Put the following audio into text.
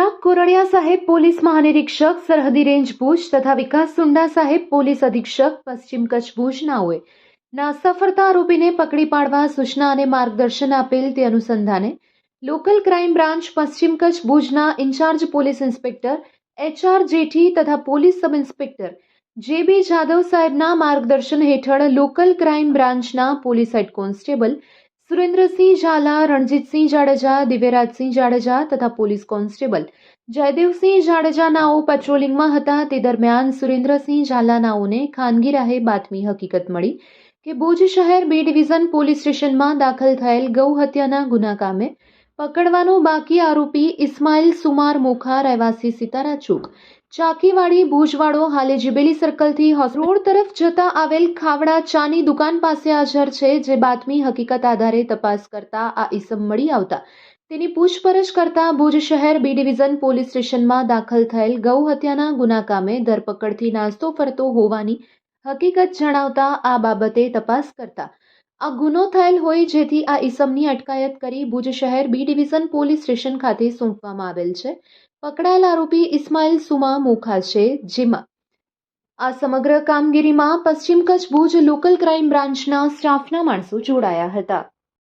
ચિરાગ કોરડિયા સાહેબ પોલીસ મહાનિરીક્ષક, સરહદી રેન્જ ભુજ તથા વિકાસ સુંડા સાહેબ પોલીસ અધિક્ષક, પશ્ચિમ કચ્છ ભુજનાઓએ ના સફળતા આરોપીને પકડી પાડવા સૂચના અને માર્ગદર્શન આપેલ તે અનુસંધાને લોકલ ક્રાઇમ બ્રાન્ચ પશ્ચિમ કચ્છ ભુજના in charge police inspector, HR Jethi તથા પોલીસ સબ ઇન્સ્પેક્ટર જે બી જાદવ સાહેબના માર્ગદર્શન હેઠળ લોકલ ક્રાઇમ બ્રાન્ચના police head constable Surendrasinh Zala, Ranjitsinh Jadeja, Divyarajsinh Jadeja તથા પોલીસ કોન્સ્ટેબલ જયદેવસિંહ જાડેજા નાઓ પેટ્રોલિંગમાં હતા. તે દરમિયાન સુરેન્દ્રસિંહ ઝાલા નાઓને ખાનગી રાહે બાતમી હકીકત મળી કે ભુજ શહેર બે ડિવિઝન પોલીસ સ્ટેશનમાં દાખલ થયેલ ગૌ હત્યાના ગુના કામે પકડવાનો બાકી આરોપી ઇસ્માઇલ સુમાર મોખા, રહેવાસી સિતારા ચોક. ચાકીવાડી ભુજવાડો હાલે જીબેલી સર્કલથી રોડ તરફ જતા આવેલ ખાવડા ચાની દુકાન પાસે હાજર છે, જે બાતમી હકીકત આધારે તપાસ કરતા આ ઇસમ મળી આવતા. તેની પૂછપરછ કરતા ભુજ શહેર બી ડિવિઝન પોલીસ સ્ટેશનમાં દાખલ થયેલ ગૌ હત્યાના ગુના કામે ધરપકડથી નાસ્તો ફરતો હોવાની હકીકત જણાવતા આ બાબતે તપાસ કરતા. આ ગુનો થયેલ હોય જેથી આ ઇસમની અટકાયત કરી ભુજ શહેર બી ડિવિઝન પોલીસ સ્ટેશન ખાતે સોંપવામાં આવેલ છે. પકડાયેલ આરોપી ઇસ્માઇલ સુમા મોખા છે, જેમાં આ સમગ્ર કામગીરીમાં પશ્ચિમ કચ્છ ભુજ લોકલ ક્રાઇમ બ્રાન્ચના સ્ટાફના માણસો જોડાયા હતા.